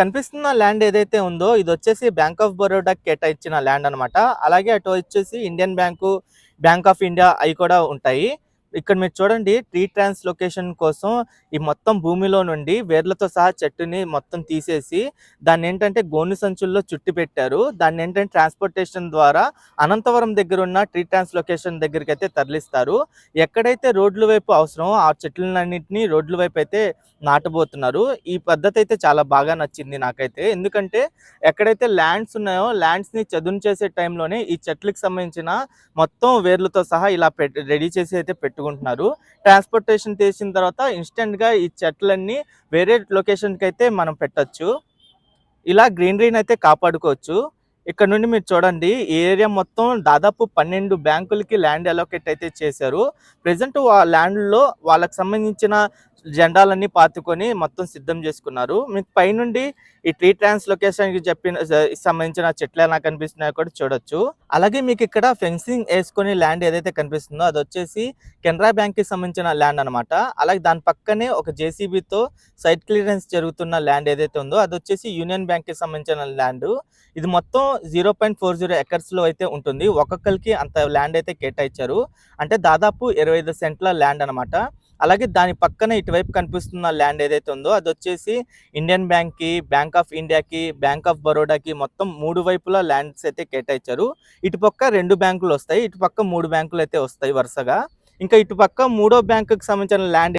కనిపిస్తున్న ల్యాండ్ ఏదైతే ఉందో ఇది వచ్చేసి బ్యాంక్ ఆఫ్ బరోడా కేటాయించిన ల్యాండ్ అన్నమాట. అలాగే అటు వచ్చేసి Indian bank bank of India అవి కూడా ఉంటాయి. ఇక్కడ మీరు చూడండి ట్రీ ట్రాన్స్ లొకేషన్ కోసం ఈ మొత్తం భూమిలో నుండి వేర్లతో సహా చెట్టుని మొత్తం తీసేసి దాన్ని ఏంటంటే గోను సంచుల్లో చుట్టి పెట్టారు. దాన్ని ఏంటంటే ట్రాన్స్పోర్టేషన్ ద్వారా అనంతవరం దగ్గర ఉన్న ట్రీ ట్రాన్స్లొకేషన్ దగ్గరికి అయితే తరలిస్తారు. ఎక్కడైతే రోడ్ల వైపు అవసరమో ఆ చెట్లన్నింటినీ రోడ్ల వైపు అయితే నాటబోతున్నారు. ఈ పద్ధతి అయితే చాలా బాగా నచ్చింది నాకైతే. ఎందుకంటే ఎక్కడైతే ల్యాండ్స్ ఉన్నాయో ల్యాండ్స్ని చదును చేసే టైంలోనే ఈ చెట్లకు సంబంధించిన మొత్తం వేర్లతో సహా ఇలా రెడీ చేసి అయితే పెట్టుకుంటున్నారు. ట్రాన్స్పోర్టేషన్ చేసిన తర్వాత ఇన్స్టెంట్గా ఈ చెట్లన్నీ వేరే లొకేషన్కి అయితే మనం పెట్టొచ్చు. ఇలా గ్రీనరీని అయితే కాపాడుకోవచ్చు. ఇక్కడ నుండి మీరు చూడండి ఈ ఏరియా మొత్తం దాదాపు పన్నెండు బ్యాంకులకి ల్యాండ్ అలోకేట్ అయితే చేశారు. ప్రజెంట్ ల్యాండ్లో ల్యాండ్లో వాళ్ళకి సంబంధించిన జెండాలన్నీ పాతుకొని మొత్తం సిద్ధం చేసుకున్నారు. మీకు పైనుండి ఈ ట్రీ ట్రాన్స్ లొకేషన్ చెప్పిన సంబంధించిన చెట్లు ఎలా కనిపిస్తున్నాయో కూడా చూడొచ్చు. అలాగే మీకు ఇక్కడ ఫెన్సింగ్ వేసుకొని ల్యాండ్ ఏదైతే కనిపిస్తుందో అది వచ్చేసి కెనరా బ్యాంక్కి సంబంధించిన ల్యాండ్ అన్నమాట. అలాగే దాని పక్కనే ఒక జేసీబీతో సైట్ క్లియరెన్స్ జరుగుతున్న ల్యాండ్ ఏదైతే ఉందో అది వచ్చేసి యూనియన్ బ్యాంక్కి సంబంధించిన ల్యాండ్ ఇది మొత్తం జీరో పాయింట్ ఫోర్ జీరో ఎకర్స్లో అయితే ఉంటుంది. ఒక్కొక్కరికి అంత ల్యాండ్ అయితే కేటాయించారు. అంటే దాదాపు ఇరవై ఐదు సెంట్ల ల్యాండ్ అన్నమాట. అలాగే దాని పక్కన ఇటువైపు కనిపిస్తున్న ల్యాండ్ ఏదైతే ఉందో అది వచ్చేసి ఇండియన్ బ్యాంక్కి బ్యాంక్ ఆఫ్ ఇండియాకి బ్యాంక్ ఆఫ్ బరోడాకి మొత్తం మూడు వైపులా ల్యాండ్స్ అయితే కేటాయించారు. ఇటు పక్క రెండు బ్యాంకులు వస్తాయి ఇటు పక్క మూడు బ్యాంకులు అయితే వస్తాయి వరుసగా. ఇంకా ఇటు పక్క మూడో బ్యాంకుకి సంబంధించిన ల్యాండ్